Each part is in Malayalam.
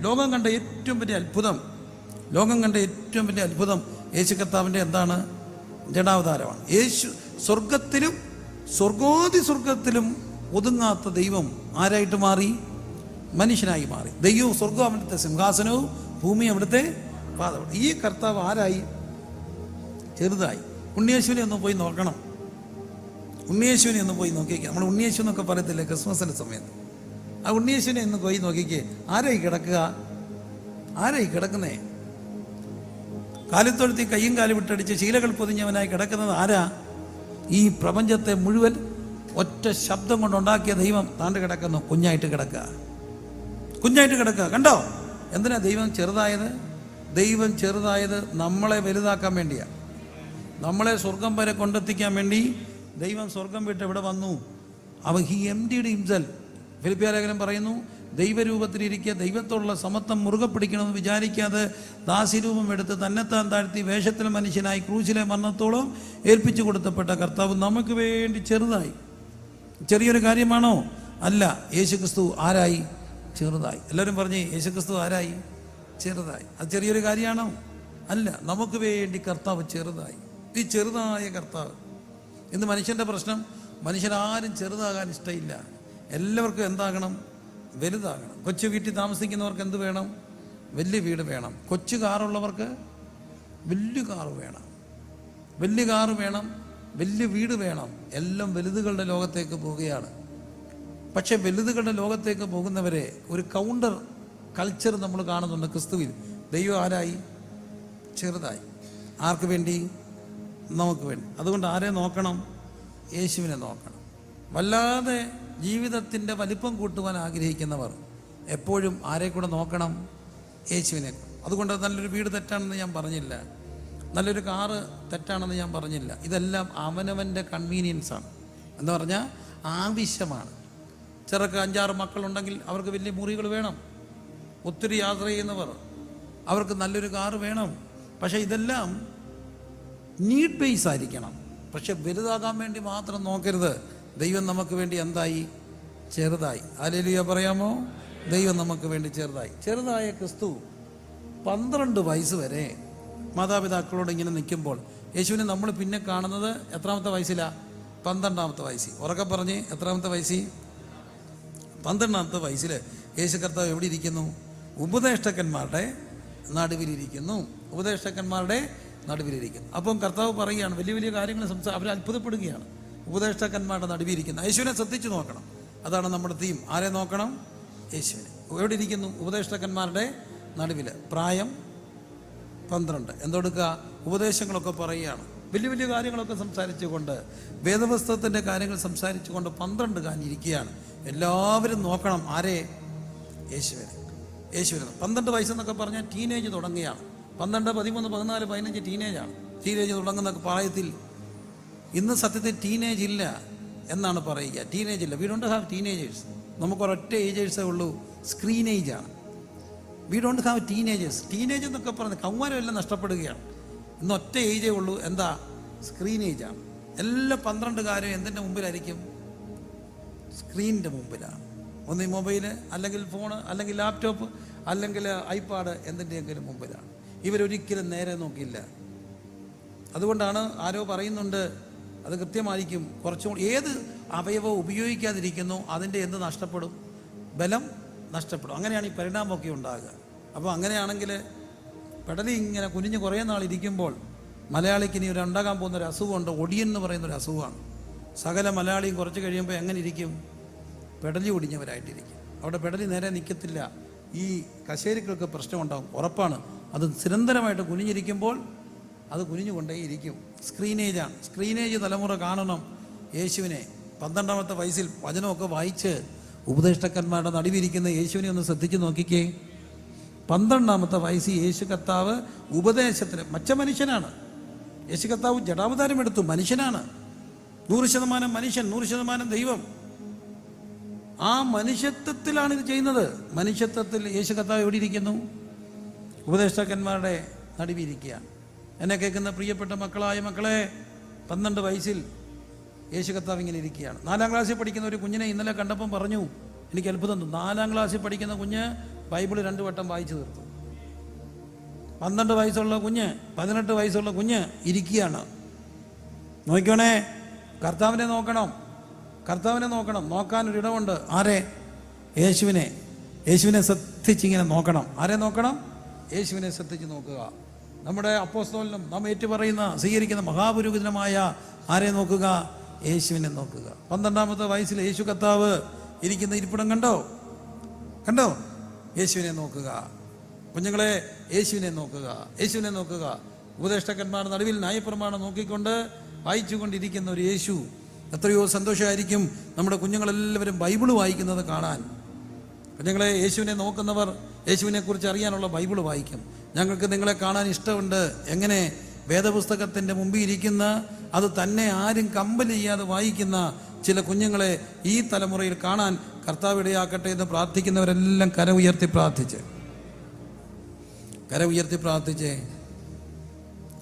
ലോകം കണ്ട ഏറ്റവും വലിയ അത്ഭുതം ലോകം കണ്ട ഏറ്റവും വലിയ അത്ഭുതം യേശു കർത്താവിന്റെ എന്താണ്? ജഡാവതാരമാണ് യേശു സ്വർഗത്തിലും സ്വർഗോതി സ്വർഗത്തിലും ഒതുങ്ങാത്ത ദൈവം ആരായിട്ട് മാറി? മനുഷ്യനായി മാറി. ദൈവവും സ്വർഗം അവിടുത്തെ സിംഹാസനവും ഭൂമി അവിടുത്തെ പാദവും. ഈ കർത്താവ് ആരായി? ചെറുതായി. ഉണ്ണിയേശുവിനെ ഒന്ന് പോയി നോക്കണം. ഉണ്ണിയേശുവിനെ ഒന്ന് പോയി നോക്കിയേക്കാം. നമ്മൾ ഉണ്ണിയേശു എന്നൊക്കെ പറയത്തില്ലേ? ക്രിസ്മസിന്റെ സമയത്ത്. ആ ഉണ്ണീശനെ ഒന്ന് പോയി നോക്കിക്കേ. ആരായി കിടക്കുക? ആരായി കിടക്കുന്നേ? കാലിത്തൊഴുത്തി കയ്യും കാലും വിട്ടടിച്ച് ശീലകൾ പൊതിഞ്ഞവനായി കിടക്കുന്നത് ആരാ? ഈ പ്രപഞ്ചത്തെ മുഴുവൻ ഒറ്റ ശബ്ദം കൊണ്ടുണ്ടാക്കിയ ദൈവം താണ്ട് കിടക്കുന്നു. കുഞ്ഞായിട്ട് കിടക്കുക. കുഞ്ഞായിട്ട് കിടക്കുക. കണ്ടോ? എന്തിനാ ദൈവം ചെറുതായത്? ദൈവം ചെറുതായത് നമ്മളെ വലുതാക്കാൻ വേണ്ടിയാ. നമ്മളെ സ്വർഗം വരെ കൊണ്ടെത്തിക്കാൻ വേണ്ടി ദൈവം സ്വർഗം വിട്ട് ഇവിടെ വന്നു? അവ ഹി എം ഡിയുടെ ഹിംസൽ ഫിലിപ്പിയ ലേഖനം പറയുന്നു ദൈവരൂപത്തിലിരിക്കുക ദൈവത്തോടുള്ള സമത്വം മുറുകെ പിടിക്കണമെന്ന് വിചാരിക്കാതെ ദാസിരൂപം എടുത്ത് തന്നെത്താൻ താഴ്ത്തി വേഷത്തിൽ മനുഷ്യനായി ക്രൂശിലെ മരണത്തോളം ഏൽപ്പിച്ചു കൊടുത്തപ്പെട്ട കർത്താവ് നമുക്ക് വേണ്ടി ചെറുതായി. ചെറിയൊരു കാര്യമാണോ? അല്ല യേശുക്രിസ്തു ആരായി? ചെറുതായി. എല്ലാവരും പറഞ്ഞേ യേശുക്രിസ്തു ആരായി? ചെറുതായി. അത് ചെറിയൊരു കാര്യമാണോ? അല്ല നമുക്ക് വേണ്ടി കർത്താവ് ചെറുതായി. ഈ ചെറുതായ കർത്താവ്. ഇന്ന് മനുഷ്യന്റെ പ്രശ്നം മനുഷ്യരാരും ചെറുതാകാൻ ഇഷ്ടമില്ല എല്ലാവർക്കും എന്താകണം? വലുതാകണം. കൊച്ചു വീട്ടിൽ താമസിക്കുന്നവർക്ക് എന്ത് വേണം? വലിയ വീട് വേണം. കൊച്ചു കാറുള്ളവർക്ക് വലിയ കാറ് വേണം. വലിയ കാറ് വേണം വലിയ വീട് വേണം. എല്ലാം വലുതുകളുടെ ലോകത്തേക്ക് പോവുകയാണ്. പക്ഷെ വലുതുകളുടെ ലോകത്തേക്ക് പോകുന്നവരെ ഒരു കൗണ്ടർ കൾച്ചർ നമ്മൾ കാണുന്നുണ്ട് ക്രിസ്തുവിൽ. ദൈവം ആരായി? ചെറുതായി. ആർക്ക് വേണ്ടി? നമുക്ക് വേണ്ടി. അതുകൊണ്ട് ആരെ നോക്കണം? യേശുവിനെ നോക്കണം. വല്ലാതെ ജീവിതത്തിന്റെ വലിപ്പം കൂട്ടുവാൻ ആഗ്രഹിക്കുന്നവർ എപ്പോഴും ആരെ കൂടെ നോക്കണം? യേശുവിനെ അതുകൊണ്ട് നല്ലൊരു വീട് തെറ്റാണെന്ന് ഞാൻ പറഞ്ഞില്ല. നല്ലൊരു കാറ് തെറ്റാണെന്ന് ഞാൻ പറഞ്ഞില്ല. ഇതെല്ലാം അവനവന്റെ കൺവീനിയൻസാണ്. എന്ന് പറഞ്ഞാൽ ആവശ്യമാണ്. ചെറുക്ക് അഞ്ചാറ് മക്കളുണ്ടെങ്കിൽ അവർക്ക് വലിയ മുറികൾ വേണം. ഒത്തിരി യാത്ര ചെയ്യുന്നവർ അവർക്ക് നല്ലൊരു കാറ് വേണം. പക്ഷേ ഇതെല്ലാം നീഡ് ബേസ് ആയിരിക്കണം. പക്ഷെ വലുതാകാൻ വേണ്ടി മാത്രം നോക്കരുത്. ദൈവം നമുക്ക് വേണ്ടി എന്തായി? ചെറുതായി. ആലേലിയ പറയാമോ? ദൈവം നമുക്ക് വേണ്ടി ചെറുതായി. ചെറുതായ ക്രിസ്തു പന്ത്രണ്ട് വയസ്സ് വരെ മാതാപിതാക്കളോട് ഇങ്ങനെ നിൽക്കുമ്പോൾ യേശുവിനെ നമ്മൾ പിന്നെ കാണുന്നത് എത്രാമത്തെ വയസ്സിലാ? പന്ത്രണ്ടാമത്തെ വയസ്സിൽ ഉറക്കെ പറഞ്ഞ് എത്രാമത്തെ വയസ്സിൽ പന്ത്രണ്ടാമത്തെ വയസ്സിൽ യേശു കർത്താവ് എവിടെ ഇരിക്കുന്നു? ഉപദേഷ്ടക്കന്മാരുടെ നടുവിലിരിക്കുന്നു. ഉപദേഷ്ടക്കന്മാരുടെ നടുവിലിരിക്കുന്നു. അപ്പം കർത്താവ് പറയുകയാണ് വലിയ വലിയ കാര്യങ്ങൾ സംസാ അവർ അത്ഭുതപ്പെടുകയാണ്. ഉപദേഷ്ടക്കന്മാരുടെ നടുവിലിരിക്കുന്നു. യേശുവിനെ ശ്രദ്ധിച്ചു നോക്കണം. അതാണ് നമ്മുടെ തീം ആരെ നോക്കണം? യേശുവിനെ. എവിടെ ഇരിക്കുന്നു? ഉപദേഷ്ടക്കന്മാരുടെ നടുവിൽ. പ്രായം പന്ത്രണ്ട്. എന്തെടുക്കുക? ഉപദേശങ്ങളൊക്കെ പറയുകയാണ്. വലിയ വലിയ കാര്യങ്ങളൊക്കെ സംസാരിച്ചുകൊണ്ട് വേദപുസ്തകത്തിന്റെ കാര്യങ്ങൾ സംസാരിച്ചുകൊണ്ട് പന്ത്രണ്ട് കാഞ്ഞിരിക്കുകയാണ് എല്ലാവരും നോക്കണം ആരെ? യേശുവിനെ. യേശുവിനെ പന്ത്രണ്ട് വയസ്സെന്നൊക്കെ പറഞ്ഞാൽ ടീനേജ് തുടങ്ങുകയാണ് പന്ത്രണ്ട് പതിമൂന്ന് പതിനാല് പതിനഞ്ച് ടീനേജാണ് ടീനേജ് തുടങ്ങുന്ന പ്രായത്തിൽ ഇന്ന് സത്യത്തിൽ ടീനേജ് ഇല്ല. എന്നാണ് പറയുക. ടീനേജ് ഇല്ല വി ഡോണ്ട് ഹാവ് ടീനേജേഴ്സ് നമുക്ക് ഒരൊറ്റ ഏജേഴ്സേ ഉള്ളൂ screen സ്ക്രീനേജാണ് we don't have teenagers teenage എന്നൊക്കെ പറഞ്ഞ് കൗമാരം എല്ലാം നഷ്ടപ്പെടുകയാണ്. ഇന്ന് ഒറ്റ ഏജേ ഉള്ളൂ. എന്താ? സ്ക്രീൻ സ്ക്രീനേജാണ് എല്ലാ പന്ത്രണ്ട് കാര്യം എന്തിന്റെ മുമ്പിലായിരിക്കും? സ്ക്രീനിന്റെ മുമ്പിലാണ്. ഒന്ന് ഈ മൊബൈൽ അല്ലെങ്കിൽ ഫോണ് അല്ലെങ്കിൽ ലാപ്ടോപ്പ് അല്ലെങ്കിൽ ഐപാഡ് എന്തിന്റെയെങ്കിലും മുമ്പിലാണ്. ഇവരൊരിക്കലും നേരെ നോക്കിയില്ല. അതുകൊണ്ടാണ് ആരോ പറയുന്നുണ്ട് അത് കൃത്യമായിരിക്കും. കുറച്ചും കൂടി ഏത് അവയവം ഉപയോഗിക്കാതിരിക്കുന്നു അതിന്റെ എന്ത് നഷ്ടപ്പെടും? ബലം നഷ്ടപ്പെടും. അങ്ങനെയാണ് ഈ പരിണാമമൊക്കെ ഉണ്ടാകുക. അപ്പോൾ അങ്ങനെയാണെങ്കിൽ പെടലി ഇങ്ങനെ കുനിഞ്ഞ് കുറേ നാൾ ഇരിക്കുമ്പോൾ മലയാളിക്ക് ഇനി ഒരു ഉണ്ടാകാൻ പോകുന്ന ഒരു അസുഖമുണ്ട്. ഒടിയൻ എന്ന് പറയുന്ന ഒരു അസുഖമാണ്. സകല മലയാളിയും കുറച്ച് കഴിയുമ്പോൾ എങ്ങനെ ഇരിക്കും? പെടലി ഒടിഞ്ഞവരായിട്ടിരിക്കും. അവിടെ പെടലി നേരെ നിൽക്കത്തില്ല. ഈ കശേരികൾക്ക് പ്രശ്നമുണ്ടാകും. ഉറപ്പാണ്. അത് നിരന്തരമായിട്ട് കുനിഞ്ഞിരിക്കുമ്പോൾ അത് കുനിഞ്ഞുകൊണ്ടേയിരിക്കും. സ്ക്രീനേജാണ് സ്ക്രീനേജ് തലമുറ കാണണം. യേശുവിനെ പന്ത്രണ്ടാമത്തെ വയസ്സിൽ വചനമൊക്കെ വായിച്ച് ഉപദേഷ്ടക്കന്മാരുടെ നടുവിരിക്കുന്ന യേശുവിനെ ഒന്ന് ശ്രദ്ധിച്ചു നോക്കിക്കേ. പന്ത്രണ്ടാമത്തെ വയസ്സിൽ യേശു കർത്താവ് ഉപദേശത്തിന് മച്ച മനുഷ്യനാണ്. യേശു കർത്താവ് ജടാവതാരം എടുത്തു മനുഷ്യനാണ്. നൂറ് ശതമാനം മനുഷ്യൻ നൂറ് ശതമാനം ദൈവം. ആ മനുഷ്യത്വത്തിലാണ് ഇത് ചെയ്യുന്നത്. മനുഷ്യത്വത്തിൽ യേശു കർത്താവ് എവിടെ ഇരിക്കുന്നു? ഉപദേഷ്ടാക്കന്മാരുടെ നടുവിരിക്കുകയാണ് എന്നെ കേൾക്കുന്ന പ്രിയപ്പെട്ട മക്കളായ മക്കളെ പന്ത്രണ്ട് വയസ്സിൽ യേശു കർത്താവ് ഇങ്ങനെ ഇരിക്കുകയാണ്. നാലാം ക്ലാസ്സിൽ പഠിക്കുന്ന ഒരു കുഞ്ഞിനെ ഇന്നലെ കണ്ടപ്പം പറഞ്ഞു എനിക്ക് അത്ഭുതം തോന്നും നാലാം ക്ലാസ്സിൽ പഠിക്കുന്ന കുഞ്ഞ് ബൈബിൾ രണ്ട് വട്ടം വായിച്ചു തീർത്തു. പന്ത്രണ്ട് വയസ്സുള്ള കുഞ്ഞ് പതിനെട്ട് വയസ്സുള്ള കുഞ്ഞ് ഇരിക്കുകയാണ്. നോക്കണേ കർത്താവിനെ നോക്കണം കർത്താവിനെ നോക്കണം നോക്കാനൊരിടമുണ്ട് ആരെ? യേശുവിനെ. യേശുവിനെ ശ്രദ്ധിച്ചിങ്ങനെ നോക്കണം. ആരെ നോക്കണം? യേശുവിനെ ശ്രദ്ധിച്ച് നോക്കുക. നമ്മുടെ അപ്പോസ്തോലിനും നാം ഏറ്റുപറയുന്ന സ്വീകരിക്കുന്ന മഹാപുരോഹിതനുമായ ആരെ നോക്കുക? യേശുവിനെ നോക്കുക. പന്ത്രണ്ടാമത്തെ വയസ്സിൽ യേശു കത്താവ് ഇരിക്കുന്ന ഇരിപ്പിടം കണ്ടോ? കണ്ടോ? യേശുവിനെ നോക്കുക. കുഞ്ഞുങ്ങളെ യേശുവിനെ നോക്കുക. യേശുവിനെ നോക്കുക. ഉപദേഷ്ടക്കന്മാർ നടുവിൽ ന്യായപ്രമാണം നോക്കിക്കൊണ്ട് വായിച്ചുകൊണ്ടിരിക്കുന്ന ഒരു യേശു എത്രയോ സന്തോഷമായിരിക്കും നമ്മുടെ കുഞ്ഞുങ്ങളെല്ലാവരും ബൈബിൾ വായിക്കുന്നത് കാണാൻ. കുഞ്ഞുങ്ങളെ യേശുവിനെ നോക്കുന്നവർ യേശുവിനെ കുറിച്ച് അറിയാനുള്ള ബൈബിൾ വായിക്കും. ഞങ്ങൾക്ക് നിങ്ങളെ കാണാൻ ഇഷ്ടമുണ്ട്. എങ്ങനെ വേദപുസ്തകത്തിന്റെ മുമ്പിൽ ഇരിക്കുന്ന അത് തന്നെ ആരും കമ്പൽ ചെയ്യാതെ വായിക്കുന്ന ചില കുഞ്ഞുങ്ങളെ ഈ തലമുറയിൽ കാണാൻ കർത്താവ് ഇടയാക്കട്ടെ എന്ന് പ്രാർത്ഥിക്കുന്നവരെല്ലാം കര ഉയർത്തി പ്രാർത്ഥിച്ച്. കര ഉയർത്തി പ്രാർത്ഥിച്ചേ.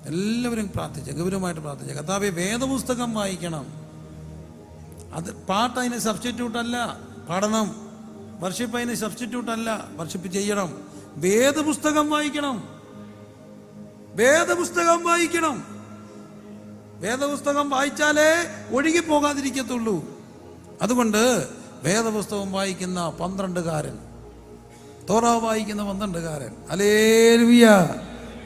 എല്ലാവരും പ്രാർത്ഥിച്ച് ഗൗരവമായിട്ട് പ്രാർത്ഥിച്ച്. കർത്താവെ വേദപുസ്തകം വായിക്കണം. അത് പാട്ട് അതിന് സബ്സ്റ്റിറ്റ്യൂട്ട് അല്ല. പഠനം. വർഷിപ്പ് അതിന് സബ്സ്റ്റിറ്റ്യൂട്ട് അല്ല. വർഷിപ്പ് ചെയ്യണം. വേദപുസ്തകം വായിക്കണം. വേദപുസ്തകം വായിക്കണം. വേദപുസ്തകം വായിച്ചാലേ ഒഴുകി പോകാതിരിക്കത്തുള്ളൂ. അതുകൊണ്ട് വേദപുസ്തകം വായിക്കുന്ന പന്ത്രണ്ടുകാരൻ തോറ വായിക്കുന്ന പന്ത്രണ്ടുകാരൻ. അലേ ലുയ്യ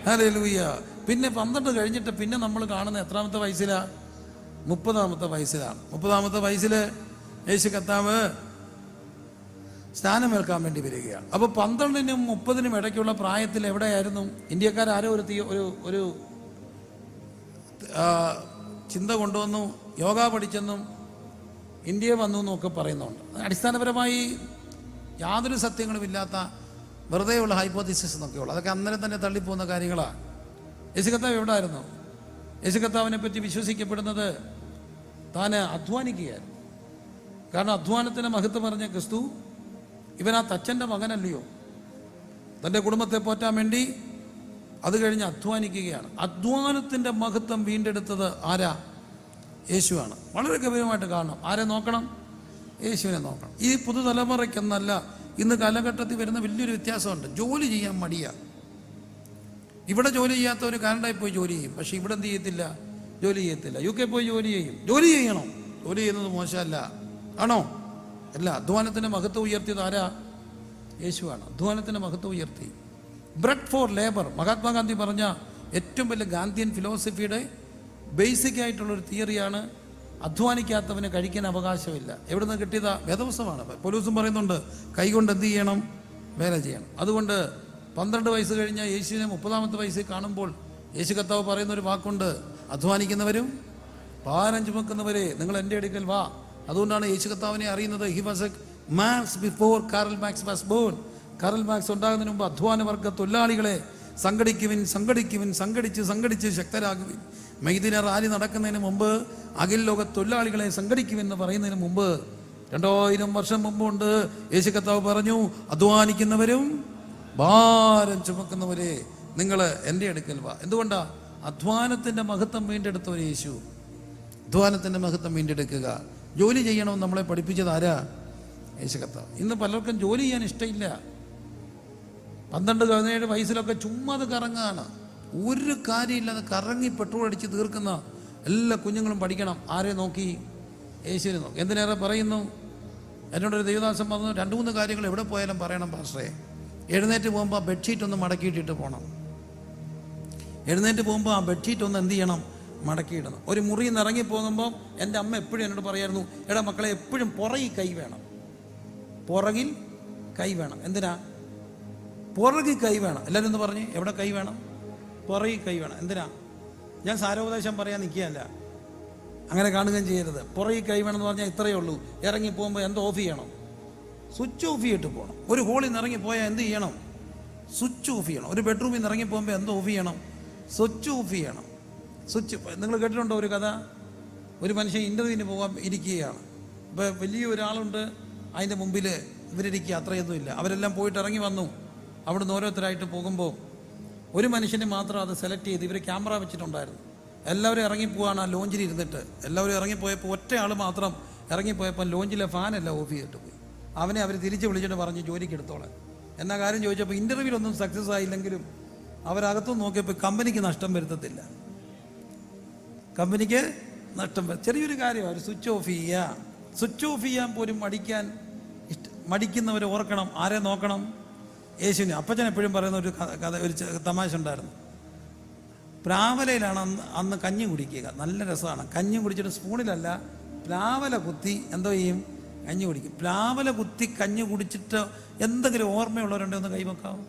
അലേ ലുയ്യ പിന്നെ പന്ത്രണ്ട് കഴിഞ്ഞിട്ട് പിന്നെ നമ്മൾ കാണുന്ന എത്രാമത്തെ വയസ്സിലാ? മുപ്പതാമത്തെ വയസ്സിലാണ് മുപ്പതാമത്തെ വയസ്സിൽ യേശു കർത്താവ് സ്നാനമേൽക്കാൻ വേണ്ടി വരികയാണ്. അപ്പോൾ പന്ത്രണ്ടിനും മുപ്പതിനും ഇടയ്ക്കുള്ള പ്രായത്തിൽ എവിടെയായിരുന്നു? ഇന്ത്യക്കാരാരോ ഒരു ഒരു ഒരു ചിന്ത കൊണ്ടുവന്നു യോഗ പഠിച്ചെന്നും ഇന്ത്യയെ വന്നു എന്നൊക്കെ പറയുന്നുണ്ട്. അടിസ്ഥാനപരമായി യാതൊരു സത്യങ്ങളും ഇല്ലാത്ത വെറുതെയുള്ള ഹൈപ്പോത്തിസിസ് എന്നൊക്കെയുള്ളു അതൊക്കെ അന്നേരം തന്നെ തള്ളിപ്പോകുന്ന കാര്യങ്ങളാണ്. യേശുക്കത്താവ് എവിടെ ആയിരുന്നു യേശുകർത്താവിനെ പറ്റി വിശ്വസിക്കപ്പെടുന്നത് താൻ അധ്വാനിക്കുകയായിരുന്നു. കാരണം അധ്വാനത്തിന് മഹത്വം പറഞ്ഞ ക്രിസ്തു ഇവൻ ആ തച്ചന്റെ മകനല്ലയോ? തന്റെ കുടുംബത്തെ പോറ്റാൻ വേണ്ടി അത് കഴിഞ്ഞ് അധ്വാനിക്കുകയാണ്. അധ്വാനത്തിന്റെ മഹത്വം വീണ്ടെടുത്തത് ആരാ? യേശുവാണ്. വളരെ ഗൗരവമായിട്ട് കാണണം. ആരെ നോക്കണം? യേശുവിനെ നോക്കണം. ഈ പുതുതലമുറയ്ക്കെന്നല്ല ഇന്ന് കാലഘട്ടത്തിൽ വരുന്ന വലിയൊരു വ്യത്യാസമുണ്ട്. ജോലി ചെയ്യാൻ മടിയാ. ഇവിടെ ജോലി ചെയ്യാത്തവർ കാനഡയിൽ പോയി ജോലി ചെയ്യും. പക്ഷെ ഇവിടെ എന്ത് ചെയ്യത്തില്ല? ജോലി ചെയ്യത്തില്ല. യു കെ പോയി ജോലി ചെയ്യും. ജോലി ചെയ്യണം. ജോലി ചെയ്യുന്നത് മോശമല്ല. ആണോ? അല്ല അധ്വാനത്തിന്റെ മഹത്വം ഉയർത്തിയത് ആരാ? യേശുവാണ്. അധ്വാനത്തിന്റെ മഹത്വം ഉയർത്തി. ബ്രെഡ് ഫോർ ലേബർ മഹാത്മാഗാന്ധി പറഞ്ഞ ഏറ്റവും വലിയ ഗാന്ധിയൻ ഫിലോസഫിയുടെ ബേസിക് ആയിട്ടുള്ളൊരു തിയറിയാണ് അധ്വാനിക്കാത്തവന് കഴിക്കാൻ അവകാശമില്ല. എവിടെ നിന്ന് കിട്ടിയതാ? വേദവസമാണ് പോലീസും പറയുന്നുണ്ട് കൈകൊണ്ട് എന്ത് ചെയ്യണം? വേല ചെയ്യണം. അതുകൊണ്ട് പന്ത്രണ്ട് വയസ്സ് കഴിഞ്ഞ യേശുവിനെ മുപ്പതാമത്തെ വയസ്സിൽ കാണുമ്പോൾ യേശു കർത്താവ് പറയുന്ന ഒരു വാക്കുണ്ട് അധ്വാനിക്കുന്നവരും ഭാരം നിങ്ങൾ എന്റെ അടുക്കൽ വാ. അതുകൊണ്ടാണ് യേശു കർത്താവിനെ അറിയുന്നത്. He was a Marx before Karl Marx was born Karl Marx ഉണ്ടാകുന്നതിന് മുമ്പ് അധ്വാന വർഗ തൊഴിലാളികളെ സംഘടിക്കുവിൻ സംഘടിക്കുവിൻ സംഘടിച്ച് സംഘടിച്ച് ശക്തരാകുവിൻ. മൈദിന റാലി നടക്കുന്നതിന് മുമ്പ് അഖിൽ ലോക തൊഴിലാളികളെ സംഘടിക്കുമെന്ന് പറയുന്നതിന് മുമ്പ് രണ്ടായിരം വർഷം മുമ്പുണ്ട്. യേശു കർത്താവ് പറഞ്ഞു അധ്വാനിക്കുന്നവരും ഭാരം ചുമക്കുന്നവരെ നിങ്ങൾ എന്റെ അടുക്കൽ വാ. എന്തുകൊണ്ടാ? അധ്വാനത്തിന്റെ മഹത്വം വീണ്ടെടുത്തവർ യേശു. അധ്വാനത്തിന്റെ മഹത്വം വീണ്ടെടുക്കുക. ജോലി ചെയ്യണമെന്ന് നമ്മളെ പഠിപ്പിച്ചത് ആരാ? യേശു കർത്താവ്. ഇന്ന് പലർക്കും ജോലി ചെയ്യാൻ ഇഷ്ടമില്ല. പന്ത്രണ്ട് പതിനേഴ് വയസ്സിലൊക്കെ ചുമ്മാ അത് കറങ്ങാണ്. ഒരു കാര്യമില്ലാതെ കറങ്ങി പെട്രോൾ അടിച്ച് തീർക്കുന്ന എല്ലാ കുഞ്ഞുങ്ങളും പഠിക്കണം. ആരെ നോക്കി? യേശുവിനെ നോക്കി. എന്തിനേറെ പറയുന്നു? എന്നോടൊരു ദൈവദാസം പറഞ്ഞു രണ്ട് മൂന്ന് കാര്യങ്ങൾ എവിടെ പോയാലും പറയണം പാസ്റ്ററെ. എഴുന്നേറ്റ് പോകുമ്പോൾ ആ ബെഡ്ഷീറ്റ് ഒന്ന് മടക്കിയിട്ടിട്ട് പോകണം എഴുന്നേറ്റ് പോകുമ്പോൾ ആ ബെഡ്ഷീറ്റ് ഒന്ന് എന്ത് ചെയ്യണം? മടക്കിയിടണം ഒരു മുറിയിൽ നിന്ന് ഇറങ്ങിപ്പോകുമ്പോൾ എന്റെ അമ്മ എപ്പോഴും എന്നോട് പറയായിരുന്നു എടാ മക്കളെ എപ്പോഴും പുറകിൽ കൈ വേണം. പുറകിൽ കൈ വേണം. എന്തിനാ? പുറകിൽ കൈ വേണം. എല്ലാവരും ഒന്ന് പറഞ്ഞ്? എവിടെ കൈ വേണം? പുറകിൽ കൈ വേണം. എന്തിനാ? ഞാൻ സാരോപദേശം പറയാൻ നിൽക്കുകയല്ല. അങ്ങനെ കാണുകയും ചെയ്യരുത്. പുറകിൽ കൈ വേണം എന്ന് പറഞ്ഞാൽ ഇത്രയേ ഉള്ളൂ. ഇറങ്ങി പോകുമ്പോൾ എന്ത് ഓഫ് ചെയ്യണം? സ്വിച്ച് ഓഫ് ചെയ്തിട്ട് പോകണം. ഒരു ഹോളിൽ നിന്ന് ഇറങ്ങിപ്പോയാൽ എന്ത് ചെയ്യണം? സ്വിച്ച് ഓഫ് ചെയ്യണം. ഒരു ബെഡ്റൂമിൽ നിന്ന് ഇറങ്ങി പോകുമ്പോൾ എന്ത് ഓഫ് ചെയ്യണം? സ്വിച്ച് ഓഫ് ചെയ്യണം. സ്വിച്ച് നിങ്ങൾ കേട്ടിട്ടുണ്ടോ ഒരു കഥ? ഒരു മനുഷ്യൻ ഇന്റർവ്യൂവിന് പോകാൻ ഇരിക്കുകയാണ്. ഇപ്പോൾ വലിയ ഒരാളുണ്ട് അതിന്റെ മുമ്പിൽ ഇവരിരിക്കുക അത്രയൊന്നും ഇല്ല. അവരെല്ലാം പോയിട്ട് ഇറങ്ങി വന്നു. അവിടുന്ന് ഓരോരുത്തരായിട്ട് പോകുമ്പോൾ ഒരു മനുഷ്യനെ മാത്രം അത് സെലക്ട് ചെയ്ത് ഇവർ ക്യാമറ വെച്ചിട്ടുണ്ടായിരുന്നു. എല്ലാവരും ഇറങ്ങിപ്പോവാണ് ആ ലോഞ്ചിൽ ഇരുന്നിട്ട്. എല്ലാവരും ഇറങ്ങിപ്പോയപ്പോൾ ഒറ്റ ആൾ മാത്രം ഇറങ്ങിപ്പോയപ്പോൾ ലോഞ്ചിലെ ഫാനെല്ലാം ഓഫ് ചെയ്തിട്ട് പോയി. അവനെ അവർ തിരിച്ച് വിളിച്ചിട്ട് പറഞ്ഞ് ജോലിക്ക് എടുത്തോളാം എന്നാ കാര്യം ചോദിച്ചപ്പോൾ ഇന്റർവ്യൂവിലൊന്നും സക്സസ് ആയില്ലെങ്കിലും അവരകത്തും നോക്കിയപ്പോൾ കമ്പനിക്ക് നഷ്ടം വരുത്തത്തില്ല. കമ്പനിക്ക് നഷ്ടം ചെറിയൊരു കാര്യമാണ് സ്വിച്ച് ഓഫ് ചെയ്യുക. സ്വിച്ച് ഓഫ് ചെയ്യാൻ പോലും മടിക്കാൻ ഇഷ്ട മടിക്കുന്നവരെ ഓർക്കണം. ആരെ നോക്കണം? യേശുവിനെ. അപ്പച്ചൻ എപ്പോഴും പറയുന്ന ഒരു കഥ ഒരു തമാശ ഉണ്ടായിരുന്നു. പ്ലാവലയിലാണ് അന്ന് അന്ന് കഞ്ഞി കുടിക്കുക. നല്ല രസമാണ്. കഞ്ഞി കുടിച്ചിട്ട് സ്പൂണിലല്ല പ്ലാവല കുത്തി എന്തോ ചെയ്യും? കഞ്ഞി കുടിക്കും. പ്ലാവല കുത്തി കഞ്ഞി കുടിച്ചിട്ട് എന്തെങ്കിലും ഓർമ്മയുള്ളവരുണ്ടോ ഒന്ന് കൈവക്കാവും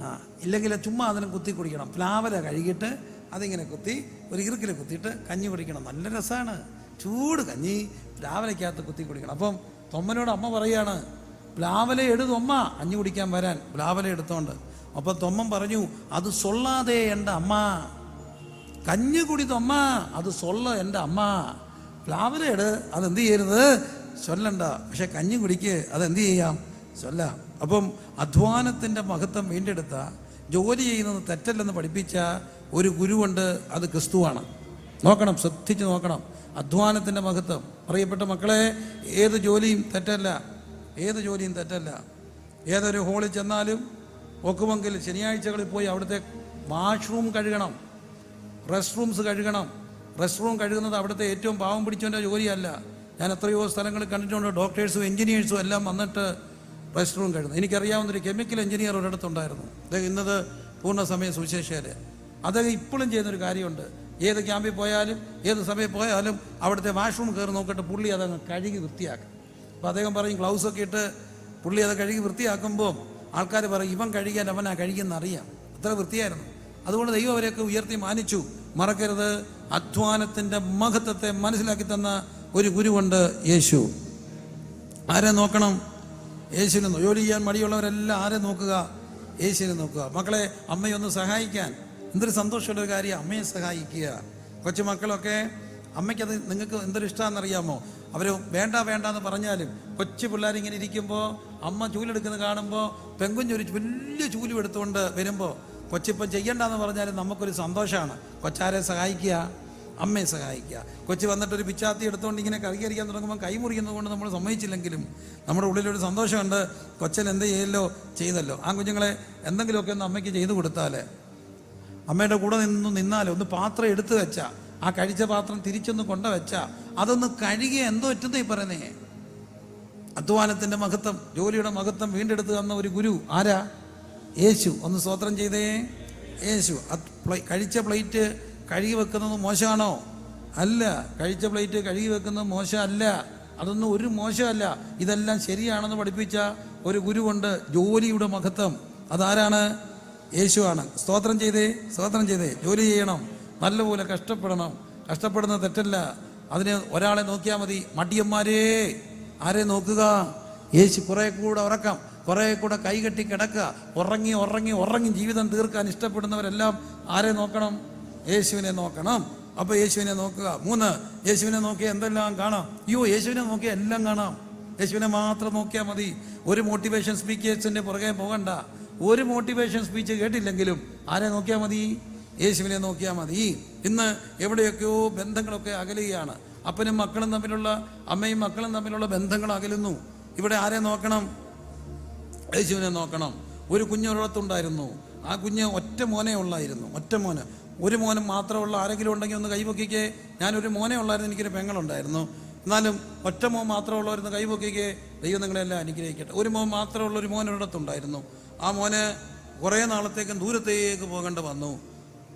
ആ ഇല്ലെങ്കിൽ ചുമ്മാ അതിനും കുത്തി കുടിക്കണം. പ്ലാവല കഴുകിയിട്ട് അതിങ്ങനെ കുത്തി ഒരു ഇറുക്കിൽ കുത്തിയിട്ട് കഞ്ഞി കുടിക്കണം. നല്ല രസമാണ് ചൂട് കഞ്ഞി പ്ലാവലയ്ക്കകത്ത് കുത്തി കുടിക്കണം. അപ്പം തൊമ്മനോട് അമ്മ പറയാണ് പ്ലാവല എടു തൊമ്മ. കഞ്ഞി കുടിക്കാൻ വരാൻ പ്ലാവല എടുത്തോണ്ട്. അപ്പം തൊമ്മൻ പറഞ്ഞു അത് സൊള്ളാതെ എന്റെ അമ്മ. കഞ്ഞി കുടി തൊമ്മ അത് സൊള്ള എന്റെ അമ്മ. പ്ലാവല എട് അതെന്ത് ചെയ്യരുത്? ചൊല്ലണ്ട പക്ഷെ കഞ്ഞി കുടിക്ക് അതെന്ത് ചെയ്യാം? ചൊല്ലാം അപ്പം അധ്വാനത്തിന്റെ മഹത്വം വീണ്ടെടുത്ത ജോലി ചെയ്യുന്നത് തെറ്റല്ലെന്ന് പഠിപ്പിച്ച ഒരു ഗുരുവുണ്ട് അത് ക്രിസ്തുവാണ്. നോക്കണം ശ്രദ്ധിച്ച് നോക്കണം. അധ്വാനത്തിന്റെ മഹത്വം. പറയപ്പെട്ട മക്കളെ ഏത് ജോലിയും തെറ്റല്ല. ഏത് ജോലിയും തെറ്റല്ല. ഏതൊരു ഹോളിൽ ചെന്നാലും ഒക്കുമെങ്കിൽ ശനിയാഴ്ചകളിൽ പോയി അവിടുത്തെ വാഷ്റൂം കഴുകണം. റെസ്റ്റ് റൂംസ് കഴുകണം. റെസ്റ്റ് റൂം കഴുകുന്നത് അവിടുത്തെ ഏറ്റവും പാവം പിടിച്ചവന്റെ ജോലിയല്ല. ഞാൻ എത്രയോ സ്ഥലങ്ങൾ കണ്ടിട്ടുണ്ട്. ഡോക്ടേഴ്സും എഞ്ചിനീയേഴ്സും എല്ലാം വന്നിട്ട് റെസ്റ്റ് റൂം കഴുകുന്നു എനിക്കറിയാവുന്നൊരു കെമിക്കൽ എഞ്ചിനീയർ ഒരിടത്തുണ്ടായിരുന്നു. ഇന്നത് പൂർണസമയ സുവിശേഷകര് അദ്ദേഹം ഇപ്പോഴും ചെയ്യുന്നൊരു കാര്യമുണ്ട്. ഏത് ക്യാമ്പിൽ പോയാലും ഏത് സമയം പോയാലും അവിടുത്തെ വാഷ്റൂം കയറി നോക്കിയിട്ട് പുള്ളി അതങ്ങ് കഴുകി വൃത്തിയാക്കും. അപ്പോൾ അദ്ദേഹം പറയും ഗ്ലൗസ് ഒക്കെ ഇട്ട് പുള്ളി അത് കഴുകി വൃത്തിയാക്കുമ്പോൾ ആൾക്കാർ പറയും ഇവൻ കഴുകിയാൽ അവനാ കഴുകിയെന്ന് അറിയാം. അത്ര വൃത്തിയായിരുന്നു. അതുകൊണ്ട് ദൈവം അവരെയൊക്കെ ഉയർത്തി മാനിച്ചു. മറക്കരുത്. അധ്വാനത്തിന്റെ മഹത്വത്തെ മനസ്സിലാക്കി തന്ന ഒരു ഗുരുവുണ്ട് യേശു. ആരെ നോക്കണം? യേശുവിനെ ജോലി ചെയ്യാൻ മടിയുള്ളവരെല്ലാം ആരെ നോക്കുക? യേശുവിനെ നോക്കുക. മക്കളെ അമ്മയൊന്ന് സഹായിക്കാൻ. എന്തൊരു സന്തോഷമുള്ള ഒരു കാര്യം. അമ്മയെ സഹായിക്കുക. കൊച്ചുമക്കളൊക്കെ അമ്മയ്ക്കത് നിങ്ങൾക്ക് എന്തൊരു ഇഷ്ടമാണെന്നറിയാമോ അവർ വേണ്ട വേണ്ട എന്ന് പറഞ്ഞാലും കൊച്ചു പിള്ളേരിങ്ങനെ ഇരിക്കുമ്പോൾ അമ്മ ചൂലെടുക്കുന്നത് കാണുമ്പോൾ പെങ്കുഞ്ഞൊരു വലിയ ചൂലും എടുത്തുകൊണ്ട് വരുമ്പോൾ കൊച്ചിപ്പം ചെയ്യണ്ടെന്ന് പറഞ്ഞാലും നമുക്കൊരു സന്തോഷമാണ് കൊച്ചാരെ സഹായിക്കുക അമ്മയെ സഹായിക്കുക. കൊച്ചു വന്നിട്ട് ഒരു പിച്ചാത്തി എടുത്തുകൊണ്ട് ഇങ്ങനെ കറികരിക്കാൻ തുടങ്ങുമ്പോൾ കൈ മുറിയുന്നത് കൊണ്ട് നമ്മൾ സമ്മതിച്ചില്ലെങ്കിലും നമ്മുടെ ഉള്ളിലൊരു സന്തോഷമുണ്ട്. കൊച്ചൻ എന്ത് ചെയ്യല്ലോ? ചെയ്തല്ലോ. ആ കുഞ്ഞുങ്ങളെ എന്തെങ്കിലുമൊക്കെ ഒന്ന് അമ്മയ്ക്ക് ചെയ്തു കൊടുത്താൽ അമ്മയുടെ കൂടെ നിന്ന് നിന്നാലേ ഒന്ന് പാത്രം എടുത്തു വെച്ചാ. ആ കഴിച്ച പാത്രം തിരിച്ചൊന്ന് കൊണ്ടുവച്ച അതൊന്ന് കഴുകിയ എന്തോ പറ്റുന്നേ പറയുന്നേ? അധ്വാനത്തിന്റെ മഹത്വം ജോലിയുടെ മഹത്വം വീണ്ടെടുത്ത് തന്ന ഒരു ഗുരു ആരാ? യേശു. ഒന്ന് സ്വോത്രം ചെയ്തേ. യേശു. കഴിച്ച പ്ലേറ്റ് കഴുകി വെക്കുന്നത് മോശമാണോ? അല്ല. കഴിച്ച പ്ലേറ്റ് കഴുകി വെക്കുന്നത് മോശമല്ല. അതൊന്നും ഒരു മോശമല്ല. ഇതെല്ലാം ശരിയാണെന്ന് പഠിപ്പിച്ച ഒരു ഗുരുവുണ്ട്. ജോലിയുടെ മഹത്വം. അതാരാണ്? യേശുവാണ്. സ്തോത്രം ചെയ്തേ സ്തോത്രം ചെയ്തേ. ജോലി ചെയ്യണം. നല്ലപോലെ കഷ്ടപ്പെടണം. കഷ്ടപ്പെടുന്ന തെറ്റല്ല. അതിന് ഒരാളെ നോക്കിയാൽ മതി. മടിയന്മാരേ ആരെ നോക്കുക? യേശു കുറെ കൂടെ ഉറക്കം കുറെ കൂടെ കൈകെട്ടി കിടക്കുക. ഉറങ്ങി ഉറങ്ങി ഉറങ്ങി ജീവിതം തീർക്കാൻ ഇഷ്ടപ്പെടുന്നവരെല്ലാം ആരെ നോക്കണം? യേശുവിനെ നോക്കണം. അപ്പോൾ യേശുവിനെ നോക്കുക. മൂന്ന് യേശുവിനെ നോക്കിയാൽ എന്തെല്ലാം കാണാം? അയ്യോ യേശുവിനെ നോക്കിയാൽ എല്ലാം കാണാം. യേശുവിനെ മാത്രം നോക്കിയാൽ മതി. ഒരു മോട്ടിവേഷൻ സ്പീക്കേഴ്സിന്റെ പുറകെ പോകണ്ട. ഒരു മോട്ടിവേഷൻ സ്പീച്ച് കേട്ടില്ലെങ്കിലും ആരെ നോക്കിയാൽ മതി? യേശുവിനെ നോക്കിയാൽ മതി. ഇന്ന് എവിടെയൊക്കെയോ ബന്ധങ്ങളൊക്കെ അകലുകയാണ്. അപ്പനും മക്കളും തമ്മിലുള്ള അമ്മയും മക്കളും തമ്മിലുള്ള ബന്ധങ്ങൾ അകലുന്നു. ഇവിടെ ആരെ നോക്കണം? യേശുവിനെ നോക്കണം. ഒരു കുഞ്ഞൊരിടത്തുണ്ടായിരുന്നു ആ കുഞ്ഞ് ഒറ്റ മോനെ ഉള്ളായിരുന്നു. ഒറ്റ മോന്. ഒരു മോനും മാത്രമുള്ള ആരെങ്കിലും ഉണ്ടെങ്കിൽ ഒന്ന് കൈപൊക്കിക്കേ. ഞാനൊരു മോനെ ഉള്ളായിരുന്നു. എനിക്കൊരു പെങ്ങളുണ്ടായിരുന്നു. എന്നാലും ഒറ്റ മോൻ മാത്രമുള്ളവരുന്ന് കൈപൊക്കിക്കേ. ദൈവം നിങ്ങളെല്ലാം അനുഗ്രഹിക്കട്ടെ. ഒരു മോൻ മാത്രമുള്ള ഒരു മോൻ ഒരിടത്തുണ്ടായിരുന്നു. ആ മോന് കുറേ നാളത്തേക്കും ദൂരത്തേക്ക് പോകേണ്ട വന്നു.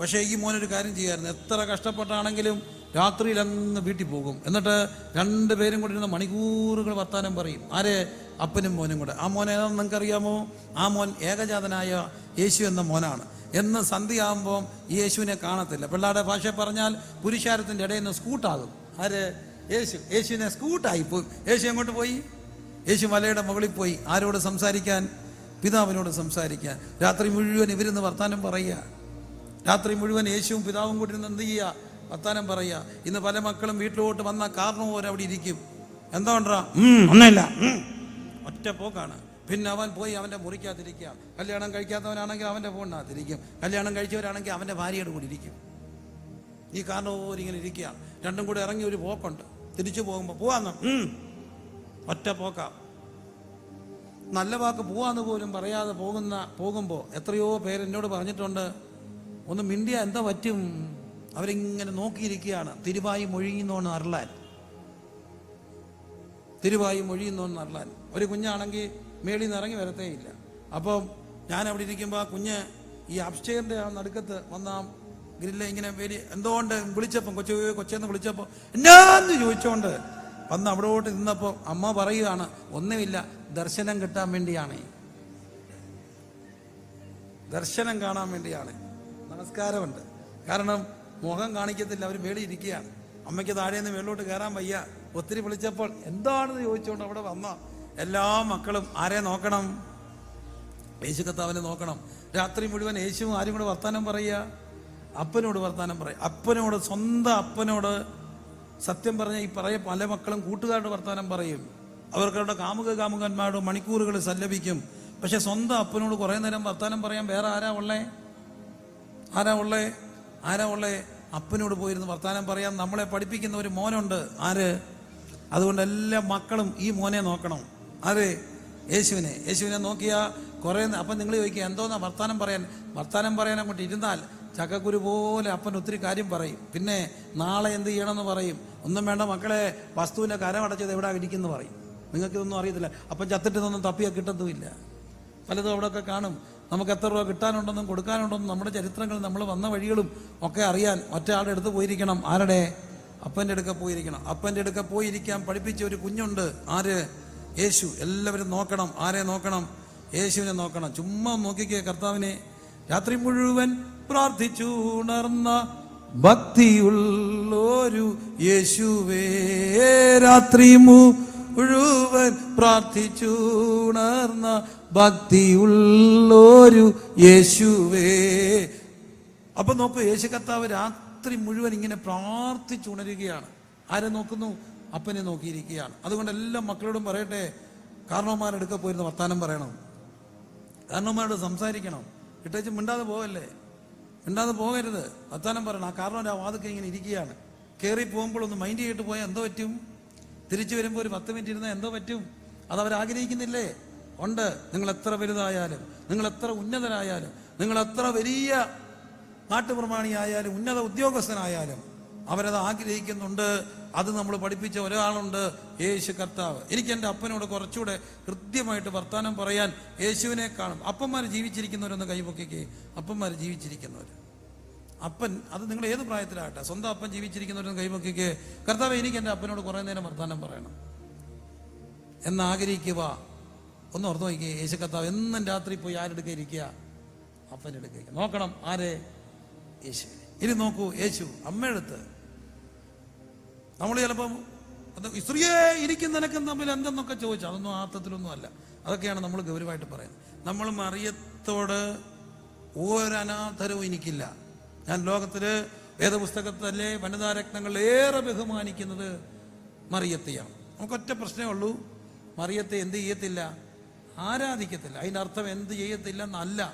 പക്ഷേ ഈ മോനൊരു കാര്യം ചെയ്യായിരുന്നു. എത്ര കഷ്ടപ്പെട്ടാണെങ്കിലും രാത്രിയിൽ അങ്ങ് വീട്ടിൽ പോകും. എന്നിട്ട് രണ്ടുപേരും കൂടി ഇരുന്ന് മണിക്കൂറുകൾ വർത്താനം പറയും. ആരെ? അപ്പനും മോനും കൂടെ. ആ മോൻ ഏതാണെന്ന് നിങ്ങൾക്കറിയാമോ? ആ മോൻ ഏകജാതനായ യേശു എന്ന മോനാണ്. എന്ന് സന്ധ്യയാകുമ്പോൾ യേശുവിനെ കാണത്തില്ല. പിള്ളേരുടെ ഭാഷ പറഞ്ഞാൽ പുരുഷാരത്തിന്റെ ഇടയിൽ നിന്ന് സ്കൂട്ടാകും. ആര്? യേശു. യേശുവിനെ സ്കൂട്ടായി പോയി യേശു എങ്ങോട്ട് പോയി? യേശു മലയുടെ മുകളിൽ പോയി. ആരോട് സംസാരിക്കാൻ? പിതാവിനോട് സംസാരിക്കാൻ രാത്രി മുഴുവൻ ഇവരിന്ന് വർത്താനം പറയുക. രാത്രി മുഴുവൻ യേശുവും പിതാവും കൂടി ഇരുന്ന് എന്ത് ചെയ്യുക? വർത്താനം പറയുക. ഇന്ന് പല മക്കളും വീട്ടിലോട്ട് വന്ന കാരണം പോലെ അവിടെ ഇരിക്കും. എന്താ ഉണ്ടാ ഒന്നുമില്ല. ഒറ്റ പോക്കാണ്. പിന്നെ അവൻ പോയി അവന്റെ മുറിക്കകത്തിരിക്കുക. കല്യാണം കഴിക്കാത്തവനാണെങ്കിൽ അവന്റെ ഫോണിനകത്തിരിക്കും. കല്യാണം കഴിച്ചവരാണെങ്കിൽ അവന്റെ ഭാര്യയുടെ കൂടി ഇരിക്കും. ഈ കാരണം പോലെ ഇങ്ങനെ ഇരിക്കുക. രണ്ടും കൂടെ ഇറങ്ങി ഒരു പോക്കുണ്ട്. തിരിച്ചു പോകുമ്പോൾ പോവാന്ന്? ഒറ്റ പോക്കാം. നല്ല വാക്ക് പോവാന്ന് പോലും പറയാതെ പോകുന്ന പോകുമ്പോൾ എത്രയോ പേരെന്നോട് പറഞ്ഞിട്ടുണ്ട് ഒന്ന് മിണ്ടിയ എന്താ പറ്റും? അവരിങ്ങനെ നോക്കിയിരിക്കുകയാണ്. തിരുവായി മൊഴിയുന്നോന്ന് അറിലാൻ. തിരുവായി മൊഴിയുന്നോന്ന് അറിലാൻ. ഒരു കുഞ്ഞാണെങ്കിൽ മേളിൽ നിന്ന് ഇറങ്ങി വരത്തേ ഇല്ല അപ്പം ഞാൻ അവിടെ ഇരിക്കുമ്പോൾ ആ കുഞ്ഞ് ഈ അപ്സ്റ്റേറിന്റെ ആ നടുക്കത്ത് വന്നാ ഗ്രില്ലെ ഇങ്ങനെ വേലി എന്തുകൊണ്ട്? വിളിച്ചപ്പം കൊച്ചു കൊച്ചെന്ന് വിളിച്ചപ്പോൾ എന്നാന്ന്? ചോദിച്ചോണ്ട് വന്ന് അവിടോട്ട് നിന്നപ്പോൾ അമ്മ പറയുകയാണ് ഒന്നുമില്ല ദർശനം കിട്ടാൻ വേണ്ടിയാണ്. ദർശനം കാണാൻ വേണ്ടിയാണ്. നമസ്കാരമുണ്ട്. കാരണം മുഖം കാണിക്കത്തില്ല. അവർ മേളിൽ ഇരിക്കുകയാണ്. അമ്മയ്ക്ക് താഴെ നിന്ന് മേളിലോട്ട് കയറാൻ വയ്യ. ഒത്തിരി വിളിച്ചപ്പോൾ എന്താണെന്ന് ചോദിച്ചുകൊണ്ട് അവിടെ വന്ന. എല്ലാ മക്കളും ആരെ നോക്കണം? യേശു കർത്താവിനെ നോക്കണം. രാത്രി മുഴുവൻ യേശുവും ആരും കൂടെ വർത്താനം പറയുക? അപ്പനോട് വർത്താനം പറയുക. അപ്പനോട് സ്വന്തം അപ്പനോട് സത്യം പറഞ്ഞ ഈ പറയ പല മക്കളും കൂട്ടുകാരുടെ വർത്താനം പറയും. അവർക്കവരുടെ കാമുക കാമുകന്മാരോട് മണിക്കൂറുകൾ സല്ലപിക്കും. പക്ഷെ സ്വന്തം അപ്പനോട് കുറേ നേരം വർത്താനം പറയാൻ വേറെ ആരാ ഉള്ളേ? ആരാ ഉള്ളേ? ആരാ ഉള്ളേ? അപ്പനോട് പോയിരുന്ന് വർത്താനം പറയാൻ നമ്മളെ പഠിപ്പിക്കുന്ന ഒരു മോനുണ്ട്. ആര്? അതുകൊണ്ട് എല്ലാ മക്കളും ഈ മോനെ നോക്കണം. ആര്? യേശുവിനെ. യേശുവിനെ നോക്കിയാ കുറേ അപ്പം നിങ്ങൾ ചോദിക്കുക എന്തോന്നാ വർത്താനം പറയാൻ? വർത്താനം പറയാൻ അങ്ങോട്ട് ഇരുന്നാൽ ചക്കക്കുരു പോലെ അപ്പൻ ഒത്തിരി കാര്യം പറയും. പിന്നെ നാളെ എന്ത് ചെയ്യണമെന്ന് പറയും? ഒന്നും വേണ്ട മക്കളെ വസ്തുവിന്റെ കരമടച്ചത് എവിടെ ഇരിക്കുന്നു പറയും. നിങ്ങൾക്കിതൊന്നും അറിയത്തില്ല. അപ്പം ചത്തിട്ടൊന്നും തപ്പിയാൽ കിട്ടത്തുമില്ല. പലതും അവിടെയൊക്കെ കാണും. നമുക്ക് എത്ര രൂപ കിട്ടാനുണ്ടെന്നും കൊടുക്കാനുണ്ടെന്നും നമ്മുടെ ചരിത്രങ്ങൾ നമ്മൾ വന്ന വഴികളും ഒക്കെ അറിയാൻ ഒറ്റയാളുടെ അടുത്ത് പോയിരിക്കണം. ആരുടെ? അപ്പന്റെ അടുക്ക പോയിരിക്കണം. അപ്പന്റെ അടുക്ക പോയിരിക്കാൻ പഠിപ്പിച്ച ഒരു കുഞ്ഞുണ്ട്. ആര്? യേശു. എല്ലാവരും നോക്കണം. ആരെ നോക്കണം? യേശുവിനെ നോക്കണം. ചുമ്മാ നോക്കിക്കേ കർത്താവിനെ. രാത്രി മുഴുവൻ പ്രാർത്ഥിച്ചു ഉണർന്ന ഭക്തിയുള്ളൊരു യേശുവേ രാത്രി മുഴുവൻ പ്രാർത്ഥിച്ചുണർന്ന ഭക്തിയുള്ളൊരു യേശുവേ. അപ്പൊ നോക്കൂ യേശു കർത്താവ് രാത്രി മുഴുവൻ ഇങ്ങനെ പ്രാർത്ഥിച്ചുണരുകയാണ് ആരെ നോക്കുന്നു? അപ്പനെ നോക്കിയിരിക്കുകയാണ്. അതുകൊണ്ട് എല്ലാ മക്കളോടും പറയട്ടെ കാരണവന്മാരെടുക്ക പോയിരുന്ന വർത്താനം പറയണം. കാരണവന്മാരോട് സംസാരിക്കണം. ഇട്ടേച്ച് മിണ്ടാതെ പോകല്ലേ മിണ്ടാതെ പോകരുത്. വർത്താനം പറയണം. ആ കാരണം ആ വാതൊക്കെ ഇങ്ങനെ ഇരിക്കുകയാണ്. കയറി പോകുമ്പോൾ ഒന്ന് മൈൻഡ് ചെയ്തിട്ട് പോയാൽ എന്തോ പറ്റും? തിരിച്ചു വരുമ്പോൾ ഒരു പത്ത് മിനിറ്റ് ഇരുന്നാൽ എന്തോ പറ്റും. അത് അവർ ആഗ്രഹിക്കുന്നില്ലേ? ഉണ്ട്. നിങ്ങൾ എത്ര വലുതായാലും നിങ്ങൾ എത്ര ഉന്നതരായാലും നിങ്ങൾ എത്ര വലിയ നാട്ടുപ്രമാണിയായാലും ഉന്നത ഉദ്യോഗസ്ഥനായാലും അവരത് ആഗ്രഹിക്കുന്നുണ്ട്. അത് നമ്മൾ പഠിപ്പിച്ച ഒരാളുണ്ട് യേശു കർത്താവ്. എനിക്ക് എന്റെ അപ്പനോട് കുറച്ചുകൂടെ കൃത്യമായിട്ട് വർത്താനം പറയാൻ യേശുവിനെ കാണും. അപ്പന്മാർ ജീവിച്ചിരിക്കുന്നവരൊന്ന് കൈപൊക്കിക്കേ അപ്പന്മാർ ജീവിച്ചിരിക്കുന്നവർ അപ്പൻ അത് നിങ്ങൾ ഏത് പ്രായത്തിലാകട്ടെ? സ്വന്തം അപ്പൻ ജീവിച്ചിരിക്കുന്നവരും കൈപൊക്കിക്കേ കർത്താവ് എനിക്ക് എന്റെ അപ്പനോട് കുറേ നേരം വർത്താനം പറയണം. എന്നാഗ്രഹിക്കുക ഒന്ന് ഓർത്ത് നോക്കിയേ യേശു കർത്താവ് എന്നും രാത്രി പോയി ആരെടുക്കുക ഇരിക്കുക? അപ്പൻ അടുക്കുക നോക്കണം ആരെ? യേശു. ഇനി നോക്കൂ യേശു അമ്മയെടുത്ത് നമ്മൾ ചിലപ്പം അത് സ്ത്രീയെ ഇരിക്കും നിനക്കും തമ്മിൽ എന്തെന്നൊക്കെ ചോദിച്ചു അതൊന്നും ആർത്ഥത്തിലൊന്നും അല്ല. അതൊക്കെയാണ് നമ്മൾ ഗൗരവമായിട്ട് പറയുന്നത്. നമ്മൾ മറിയത്തോട് ഒരനാഥരവും എനിക്കില്ല. ഞാൻ ലോകത്തിൽ വേദപുസ്തകത്തിലെ വനിതാരത്നങ്ങൾ ഏറെ ബഹുമാനിക്കുന്നത് മറിയത്തെയാണ്. നമുക്കൊറ്റ പ്രശ്നമേ ഉള്ളൂ. മറിയത്തെ എന്ത് ചെയ്യത്തില്ല? ആരാധിക്കത്തില്ല. അതിന്റെ അർത്ഥം എന്ത് ചെയ്യത്തില്ല എന്നല്ല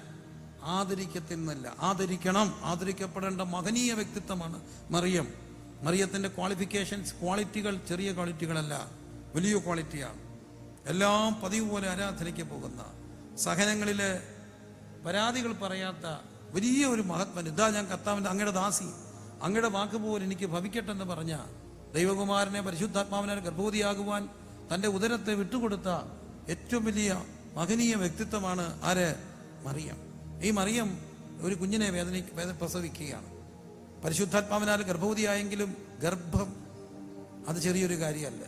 ആദരിക്കത്തില്ല ആദരിക്കണം. ആദരിക്കപ്പെടേണ്ട മഹനീയ വ്യക്തിത്വമാണ് മറിയം. മറിയത്തിന്റെ ക്വാളിഫിക്കേഷൻസ് ക്വാളിറ്റികൾ ചെറിയ ക്വാളിറ്റികളല്ല വലിയ ക്വാളിറ്റിയാണ് എല്ലാം പതിവ് പോലെ ആരാധനയ്ക്ക് പോകുന്ന സഹനങ്ങളിൽ പരാതികൾ പറയാത്ത വലിയ ഒരു മഹാത്മൻ. ഇതാ ഞാൻ കർത്താവിന്റെ അങ്ങയുടെ ദാസി. അങ്ങയുടെ വാക്ക് പോലും എനിക്ക് ഭവിക്കട്ടെന്ന് പറഞ്ഞ ദൈവകുമാരനെ പരിശുദ്ധാത്മാവിനാൽ ഗർഭവതിയാകുവാൻ തന്റെ ഉദരത്തെ വിട്ടുകൊടുത്ത ഏറ്റവും വലിയ മഹനീയ വ്യക്തിത്വമാണ് ആര്? മറിയം. ഈ മറിയം ഒരു കുഞ്ഞിനെ വേദന വേദ പ്രസവിക്കുകയാണ്. പരിശുദ്ധാത്മാവിനാൽ ഗർഭവതിയായെങ്കിലും ഗർഭം അത് ചെറിയൊരു കാര്യമല്ല.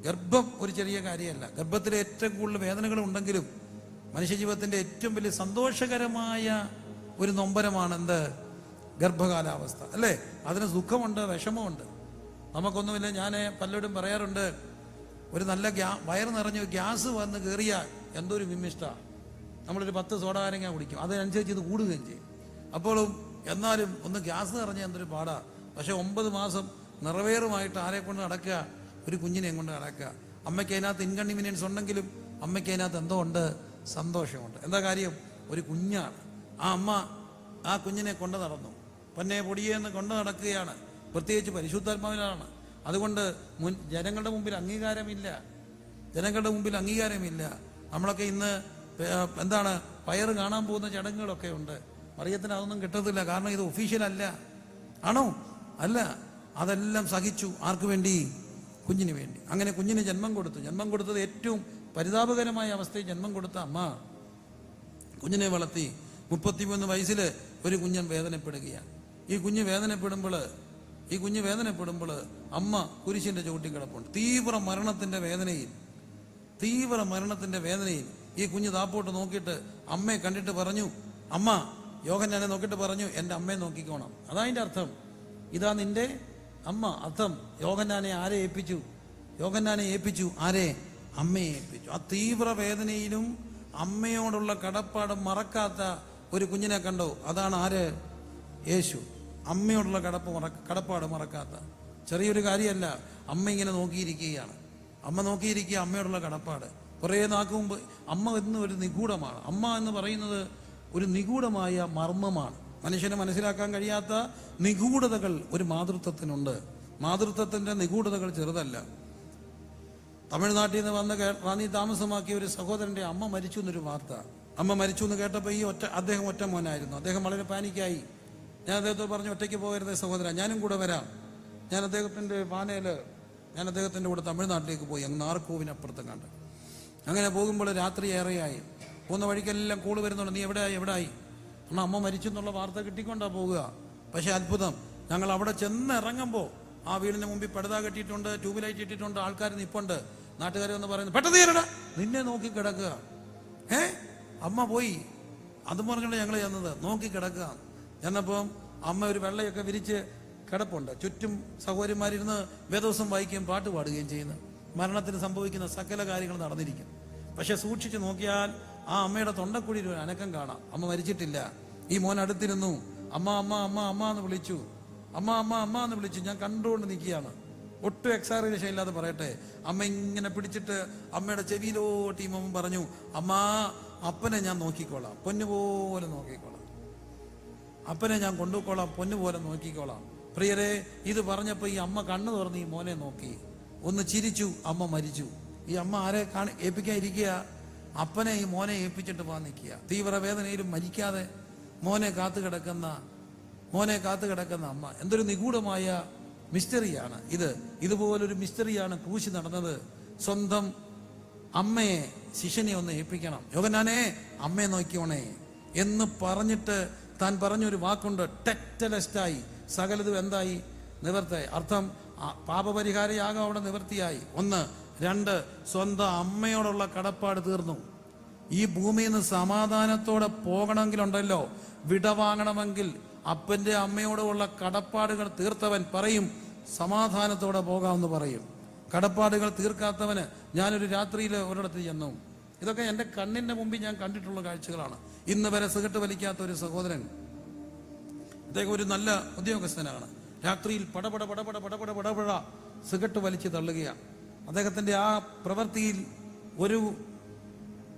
ഗർഭം ഒരു ചെറിയ കാര്യമല്ല. ഗർഭത്തിലെ ഏറ്റവും കൂടുതൽ വേദനകൾ ഉണ്ടെങ്കിലും മനുഷ്യജീവിതത്തിന്റെ ഏറ്റവും വലിയ സന്തോഷകരമായ ഒരു നൊമ്പരമാണ് എന്ത് ഗർഭകാലാവസ്ഥ. അല്ലേ? അതിന് സുഖമുണ്ട് വിഷമമുണ്ട്. നമുക്കൊന്നുമില്ല ഞാൻ പലരോടും പറയാറുണ്ട് ഒരു നല്ല ഗ്യാ വയറ് നിറഞ്ഞ ഗ്യാസ് വന്ന് കയറിയാൽ എന്തോ ഒരു വിമിഷ്ട നമ്മളൊരു പത്ത് സോഡാരങ്ങ കുടിക്കും. അതിനനുസരിച്ച് ഇത് കൂടുകയും ചെയ്യും. അപ്പോഴും എന്നാലും ഒന്ന് ഗ്യാസ് നിറഞ്ഞ എന്തൊരു പാടാ. പക്ഷെ ഒമ്പത് മാസം നിറവേറുമായിട്ട് ആരെ കൊണ്ട് നടക്കുക? ഒരു കുഞ്ഞിനെ കൊണ്ട് നടക്കുക. അമ്മയ്ക്ക് അതിനകത്ത് ഇൻകൺവീനിയൻസ് ഉണ്ടെങ്കിലും അമ്മയ്ക്ക് അതിനകത്ത് എന്തോ ഉണ്ട്? സന്തോഷമുണ്ട്. എന്താ കാര്യം? ഒരു കുഞ്ഞാണ്. ആ അമ്മ ആ കുഞ്ഞിനെ കൊണ്ടു നടന്നു. പൊന്നെ പൊടിയെന്ന് കൊണ്ടു നടക്കുകയാണ്. പ്രത്യേകിച്ച് പരിശുദ്ധാത്മാവിലാണ്. അതുകൊണ്ട് മുൻ ജനങ്ങളുടെ മുമ്പിൽ അംഗീകാരമില്ല. ജനങ്ങളുടെ മുമ്പിൽ അംഗീകാരമില്ല. നമ്മളൊക്കെ ഇന്ന് എന്താണ് പയർ കാണാൻ പോകുന്ന ചടങ്ങുകളൊക്കെ ഉണ്ട്. മറിയത്തിന് അതൊന്നും കിട്ടത്തില്ല. കാരണം ഇത് ഒഫീഷ്യൽ അല്ല. ആണോ? അല്ല. അതെല്ലാം സഹിച്ചു. ആർക്കു വേണ്ടി? കുഞ്ഞിന് വേണ്ടി. അങ്ങനെ കുഞ്ഞിന് ജന്മം കൊടുത്തു. ജന്മം കൊടുത്തത് ഏറ്റവും പരിതാപകരമായ അവസ്ഥയിൽ ജന്മം കൊടുത്ത അമ്മ. കുഞ്ഞിനെ വളർത്തി. മുപ്പത്തിമൂന്ന് വയസ്സിൽ ഒരു കുഞ്ഞൻ വേദനപ്പെടുകയാണ്. ഈ കുഞ്ഞ് വേദനപ്പെടുമ്പോൾ ഈ കുഞ്ഞ് വേദനപ്പെടുമ്പോൾ അമ്മ കുരിശിന്റെ ചുവട്ടിൽ കിടപ്പുണ്ട്. തീവ്ര മരണത്തിന്റെ വേദനയിൽ തീവ്ര മരണത്തിന്റെ വേദനയിൽ ഈ കുഞ്ഞ് താപ്പോട്ട് നോക്കിയിട്ട് അമ്മയെ കണ്ടിട്ട് പറഞ്ഞു അമ്മ യോഗൻ ഞാനെ നോക്കിയിട്ട് പറഞ്ഞു എന്റെ അമ്മയെ നോക്കിക്കോണം. അതാ അതിന്റെ അർത്ഥം. ഇതാ നിന്റെ അമ്മ അർത്ഥം. യോഗന്നാനെ ആരെ ഏൽപ്പിച്ചു? യോഗന്നാനെ ഏൽപ്പിച്ചു ആരെ? അമ്മയെ ഏൽപ്പിച്ചു. ആ തീവ്ര വേദനയിലും അമ്മയോടുള്ള കടപ്പാട് മറക്കാത്ത ഒരു കുഞ്ഞിനെ കണ്ടോ. അതാണ് ആര്? യേശു. അമ്മയോടുള്ള കടപ്പ് മറക്ക കടപ്പാട് മറക്കാത്ത. ചെറിയൊരു കാര്യമല്ല. അമ്മ ഇങ്ങനെ നോക്കിയിരിക്കുകയാണ്. അമ്മ നോക്കിയിരിക്കുക അമ്മയോടുള്ള കടപ്പാട്. കുറേ നാൾക്ക് മുമ്പ് അമ്മ എന്ന് ഒരു നിഗൂഢമാണ്. അമ്മ എന്ന് പറയുന്നത് ഒരു നിഗൂഢമായ മർമ്മമാണ്. മനുഷ്യന് മനസ്സിലാക്കാൻ കഴിയാത്ത നിഗൂഢതകൾ ഒരു മാതൃത്വത്തിനുണ്ട്. മാതൃത്വത്തിന്റെ നിഗൂഢതകൾ ചെറുതല്ല. തമിഴ്നാട്ടിൽ നിന്ന് വന്ന് റാന്നി താമസമാക്കിയ ഒരു സഹോദരന്റെ അമ്മ മരിച്ചു എന്നൊരു വാർത്ത. അമ്മ മരിച്ചു എന്ന് കേട്ടപ്പോൾ ഈ ഒറ്റ അദ്ദേഹം ഒറ്റ മോനായിരുന്നു. അദ്ദേഹം വളരെ പാനിക്കായി. ഞാൻ അദ്ദേഹത്തോട് പറഞ്ഞു ഒറ്റയ്ക്ക് പോകരുത് സഹോദര ഞാനും കൂടെ വരാം. ഞാൻ അദ്ദേഹത്തിന്റെ പാനയിൽ ഞാൻ അദ്ദേഹത്തിന്റെ കൂടെ തമിഴ്നാട്ടിലേക്ക് പോയി അങ്ങ് നാർക്കോവിനപ്പുറത്ത് കണ്ട്. അങ്ങനെ പോകുമ്പോൾ രാത്രി ഏറെയായി. പോകുന്ന വഴിക്കെല്ലാം കൂട് വരുന്നുണ്ട് നീ എവിടെ എവിടെ ആയി അമ്മ മരിച്ചു എന്നുള്ള വാർത്ത കിട്ടിക്കൊണ്ടാ പോവുക. പക്ഷേ അത്ഭുതം ഞങ്ങൾ അവിടെ ചെന്ന് ഇറങ്ങുമ്പോൾ ആ വീടിന് മുമ്പിൽ പടുത കെട്ടിയിട്ടുണ്ട് ട്യൂബ് ലൈറ്റ് ഇട്ടിട്ടുണ്ട് ആൾക്കാർ നിപ്പുണ്ട്. നാട്ടുകാരെ ഒന്ന് പറയുന്നു പെട്ടെന്ന് നിന്നെ നോക്കി കിടക്കുക. ഏ? അമ്മ പോയി. അതും പറഞ്ഞുകൊണ്ട് ഞങ്ങൾ ചെന്നത്. നോക്കി കിടക്കുക. ചെന്നപ്പം അമ്മ ഒരു വെള്ളയൊക്കെ വിരിച്ച് കിടപ്പുണ്ട്. ചുറ്റും സഹോദരിമാരിരുന്ന് വേദോസം വായിക്കുകയും പാട്ട് പാടുകയും ചെയ്യുന്നു. മരണത്തിന് സംഭവിക്കുന്ന സകല കാര്യങ്ങൾ നടന്നിരിക്കും. പക്ഷെ സൂക്ഷിച്ചു നോക്കിയാൽ ആ അമ്മയുടെ തൊണ്ടക്കുഴി ഒരു അനക്കം കാണാം. അമ്മ മരിച്ചിട്ടില്ല. ഈ മോൻ അടുത്തിരുന്നു. അമ്മ അമ്മ അമ്മ അമ്മ എന്ന് വിളിച്ചു. അമ്മ അമ്മ അമ്മ എന്ന് വിളിച്ചു. ഞാൻ കണ്ടുകൊണ്ട് നിൽക്കുകയാണ്. ഒട്ടും എക്സാറിനേഷൻ ഇല്ലാതെ പറയട്ടെ. അമ്മ ഇങ്ങനെ പിടിച്ചിട്ട് അമ്മയുടെ ചെവിയിലോട്ട് ഈ പറഞ്ഞു അമ്മ അപ്പനെ ഞാൻ നോക്കിക്കോളാം. പൊന്നുപോലെ നോക്കിക്കോളാം. അപ്പനെ ഞാൻ കൊണ്ടുപോയിക്കോളാം. പൊന്നുപോലെ നോക്കിക്കോളാം. പ്രിയരെ ഇത് പറഞ്ഞപ്പോൾ ഈ അമ്മ കണ്ണു തുറന്ന് ഈ മോനെ നോക്കി. ഒന്ന് ചിരിച്ചു അമ്മ മരിച്ചു. ഈ അമ്മ ആരെ കാണി ഏൽപ്പിക്കാൻ ഇരിക്കുക അപ്പനെ ഈ മോനെ ഏൽപ്പിച്ചിട്ട് പോകാൻ നിൽക്കുക തീവ്രവേദനയിലും മരിക്കാതെ മോനെ കാത്തു കിടക്കുന്ന മോനെ കാത്തു കിടക്കുന്ന അമ്മ. എന്തൊരു നിഗൂഢമായ മിസ്റ്ററിയാണ് ഇത്. ഇതുപോലൊരു മിസ്റ്ററിയാണ് ക്രൂശി നടന്നത്. സ്വന്തം അമ്മയെ ശിഷ്യനെ ഒന്ന് ഏൽപ്പിക്കണം. യോഗനാനെ അമ്മയെ നോക്കിയോണേ എന്ന് പറഞ്ഞിട്ട് താൻ പറഞ്ഞൊരു വാക്കുണ്ട് ടെക്റ്റലസ്റ്റായി. സകലതും എന്തായി? നിവർത്തായി അർത്ഥം പാപപരിഹാര യാഗം അവിടെ നിവർത്തിയായി. ഒന്ന് രണ്ട് സ്വന്തം അമ്മയോടുള്ള കടപ്പാട് തീർന്നു. ഈ ഭൂമിയിൽ നിന്ന് സമാധാനത്തോടെ പോകണമെങ്കിലുണ്ടല്ലോ. വിടവാങ്ങണമെങ്കിൽ അപ്പന്റെ അമ്മയോടുള്ള കടപ്പാടുകൾ തീർത്തവൻ പറയും സമാധാനത്തോടെ പോകാമെന്ന് പറയും. കടപ്പാടുകൾ തീർക്കാത്തവന് ഞാനൊരു രാത്രിയിൽ ഒരിടത്ത് ചെന്നു. ഇതൊക്കെ എന്റെ കണ്ണിന്റെ മുമ്പിൽ ഞാൻ കണ്ടിട്ടുള്ള കാഴ്ചകളാണ്. ഇന്ന് വരെ സിഗട്ട് വലിക്കാത്ത ഒരു സഹോദരൻ. അദ്ദേഹം ഒരു നല്ല ഉദ്യോഗസ്ഥനാണ്. രാത്രിയിൽ പടപട പടപട പടപട പടപട സിഗട്ട് വലിച്ചു തള്ളുകയാണ് അദ്ദേഹത്തിന്റെ ആ പ്രവൃത്തിയിൽ ഒരു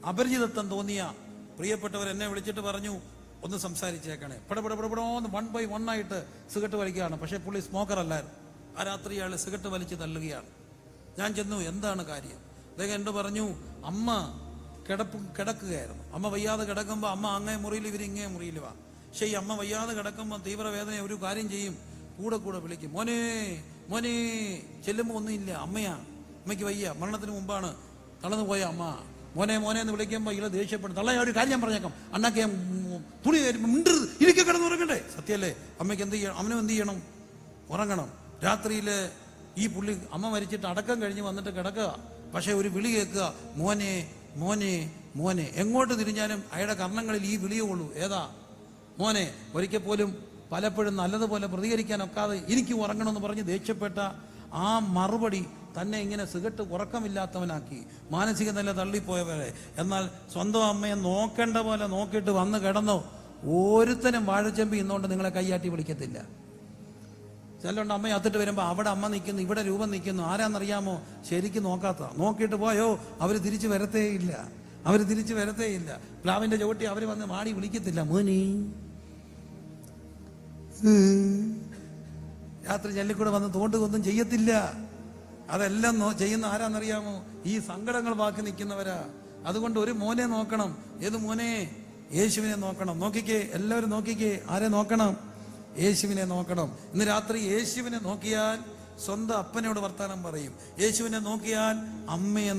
അപരിചിതത്വം തോന്നിയ. പ്രിയപ്പെട്ടവർ എന്നെ വിളിച്ചിട്ട് പറഞ്ഞു ഒന്ന് സംസാരിച്ചേക്കണേ. പടപട പടപടോന്ന് വൺ ബൈ വൺ ആയിട്ട് സിഗട്ട് വലിക്കുകയാണ്. പക്ഷേ പുള്ളി സ്മോക്കർ അല്ലായിരുന്നു. ആ രാത്രി അയാൾ സിഗട്ട് വലിച്ച് തള്ളുകയാണ്. ഞാൻ ചെന്നു എന്താണ് കാര്യം? അദ്ദേഹം എന്നോട് പറഞ്ഞു അമ്മ കിടപ്പ് കിടക്കുകയായിരുന്നു. അമ്മ വയ്യാതെ കിടക്കുമ്പോൾ അമ്മ അങ്ങേ മുറിയിൽ ഇവർ ഇങ്ങേ മുറിയിൽ വാ. പക്ഷേ ഈ അമ്മ വയ്യാതെ കിടക്കുമ്പോൾ തീവ്രവേദന ഒരു കാര്യം ചെയ്യും. കൂടെ കൂടെ വിളിക്കും. മോനെ മോനെ ചെല്ലുമ്പോൾ ഒന്നുമില്ല അമ്മയാ. അമ്മയ്ക്ക് വയ്യ. മരണത്തിന് മുമ്പാണ് തളർന്നു പോയ അമ്മ. മോനെ മോനെ എന്ന് വിളിക്കുമ്പോൾ ഇയാൾ ദേഷ്യപ്പെടും. തള്ള ഒരു കാര്യം ഞാൻ പറഞ്ഞേക്കാം. ഞാൻ തുണി മിണ്ടരുത്. ഇരിക്കെ സത്യല്ലേ? അമ്മയ്ക്ക് എന്ത് ചെയ്യണം അവനും എന്ത് ചെയ്യണം? ഉറങ്ങണം. രാത്രിയിൽ ഈ പുള്ളി അമ്മ മരിച്ചിട്ട് അടക്കം കഴിഞ്ഞ് വന്നിട്ട് കിടക്കുക. പക്ഷെ ഒരു വിളി കേൾക്കുക മോനെ മോനെ മോനെ. എങ്ങോട്ട് തിരിഞ്ഞാലും അയാളുടെ കർണങ്ങളിൽ ഈ വിളിയേ ഉള്ളൂ. ഏതാ? മോനെ ഒരിക്കൽ പോലും പലപ്പോഴും നല്ലതുപോലെ പ്രതികരിക്കാൻ ഒക്കാതെ എനിക്ക് ഉറങ്ങണമെന്ന് പറഞ്ഞ് ദേഷ്യപ്പെട്ട ആ മറുപടി തന്നെ ഇങ്ങനെ സിഗട്ട് ഉറക്കമില്ലാത്തവനാക്കി. മാനസിക നില തള്ളിപ്പോയവരെ. എന്നാൽ സ്വന്തം അമ്മയെ നോക്കേണ്ട പോലെ നോക്കിയിട്ട് വന്ന് കിടന്നോ. ഒരുത്തനും വാഴച്ചെമ്പി ഇന്നുകൊണ്ട് നിങ്ങളെ കൈയാട്ടി വിളിക്കത്തില്ല. ചിലണ്ട് അമ്മ അത്തിട്ട് വരുമ്പോൾ അവിടെ അമ്മ നിൽക്കുന്നു ഇവിടെ രൂപം നിൽക്കുന്നു ആരാന്നറിയാമോ? ശരിക്കും നോക്കാത്ത. നോക്കിയിട്ട് പോയോ? അവർ തിരിച്ചു വരത്തേ ഇല്ല. അവർ തിരിച്ചു വരത്തേ ഇല്ല. പ്ലാവിന്റെ ചവിട്ടി അവർ വന്ന് മാടി വിളിക്കത്തില്ല. മോനി. രാത്രി ചല്ലിക്കൂടെ വന്ന് തോണ്ടുകൊന്നും ചെയ്യത്തില്ല. അതെല്ലാം ചെയ്യുന്ന ആരാന്നറിയാമോ? ഈ സങ്കടങ്ങൾ ബാക്കി നിൽക്കുന്നവരാ. അതുകൊണ്ട് ഒരു മോനെ നോക്കണം. ഏത് മോനെ? യേശുവിനെ നോക്കണം. നോക്കിക്കേ എല്ലാവരും നോക്കിക്കേ. ആരെ നോക്കണം? യേശുവിനെ നോക്കണം. ഇന്ന് രാത്രി യേശുവിനെ നോക്കിയാൽ സ്വന്തം അപ്പനോട് വർത്തമാനം പറയും. യേശുവിനെ നോക്കിയാൽ അമ്മയെ